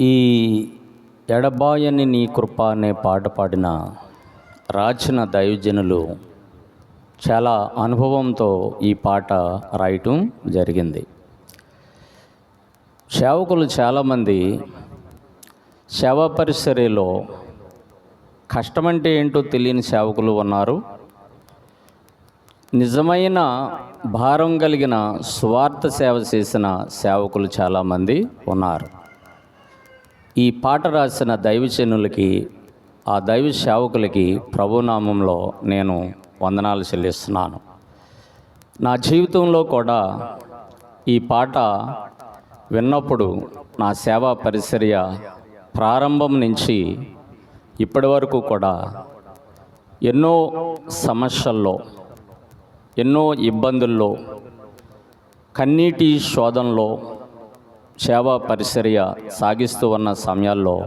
ఈ ఎడబాయని నీ కృప అనే పాట పాడిన రాచిన దైవజనులు చాలా అనుభవంతో ఈ పాట రాయటం జరిగింది. సేవకులు చాలామంది సేవా పరిసరలో కష్టమంటే ఏంటో తెలియని సేవకులు ఉన్నారు. నిజమైన భారం కలిగిన స్వార్థ సేవ చేసిన సేవకులు చాలామంది ఉన్నారు. ఈ పాట రాసిన దైవజనులకి ఆ దైవ సేవకులకి ప్రభునామంలో నేను వందనాలు చెల్లిస్తున్నాను. నా జీవితంలో కూడా ఈ పాట విన్నప్పుడు నా సేవా పరిచర్య ప్రారంభం నుంచి ఇప్పటి వరకు కూడా ఎన్నో సమస్యల్లో ఎన్నో ఇబ్బందుల్లో కన్నీటి శోధనలో సేవా పరిచర్య సాగిస్తూ ఉన్న సమయాల్లో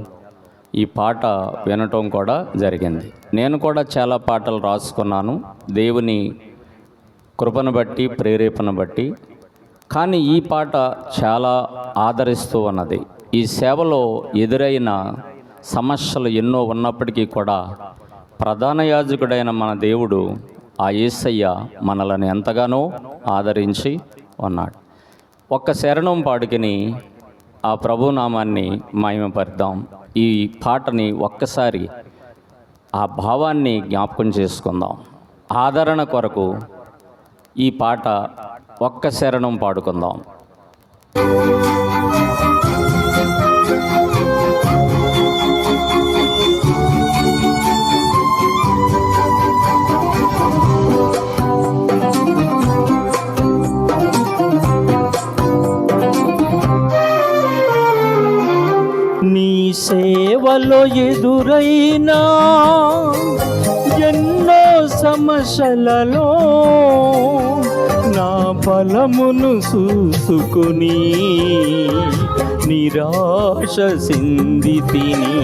ఈ పాట వినటం కూడా జరిగింది. నేను కూడా చాలా పాటలు రాసుకున్నాను. దేవుని కృపను బట్టి ప్రేరేపణ బట్టి. కానీ ఈ పాట చాలా ఆదరిస్తూ ఉన్నది. ఈ సేవలో ఎదురైన సమస్యలు ఎన్నో ఉన్నప్పటికీ కూడా ప్రధాన యాజకుడైన మన దేవుడు ఆ యేసయ్య మనలను ఎంతగానో ఆదరించి ఉన్నాడు. ఒక్క శరణం పాడుకుని ఆ ప్రభునామాన్ని మహిమపరిద్దాం ఈ పాటని ఒక్కసారి ఆ భావాన్ని జ్ఞాపకం చేసుకుందాం. ఆదరణ కొరకు ఈ పాట ఒక్క శరణం పాడుకుందాం. సేవలో ఎదురైనా ఎన్నో సమస్యలలో నా బలమును చూసుకుని నిరాశ సింది తిని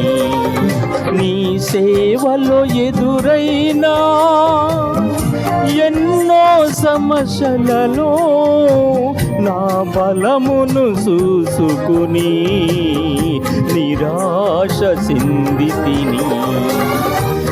సేవలో ఎదురైనా ఎన్నో సమస్యలలో నా బలమును చూసుకుని నిరాశ సింది తిని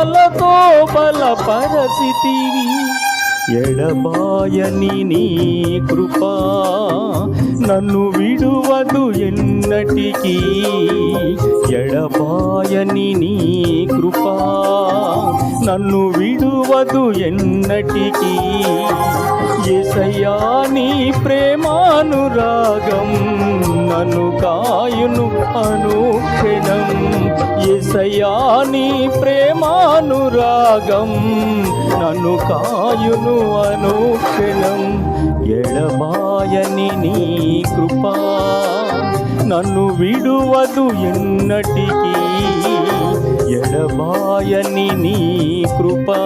అనుభవాలతో బలపరసితివి ఎడబాయని నీ కృపా నన్ను విడువదు ఎన్నటికీ. ఎడబాయని నీ కృపా నన్ను విడువదు ఎన్నటికీ. ఎసయ్యా నీ ప్రేమానురాగం నన్ను కాయును అనుక్షణం. ఎసయాని ప్రేమానురాగం నన్ను కాయును అనుక్షణం. ఎడబాయని నీ కృపా నన్ను విడువదు ఎన్నటికీ. ఎడబాయని నీ కృపా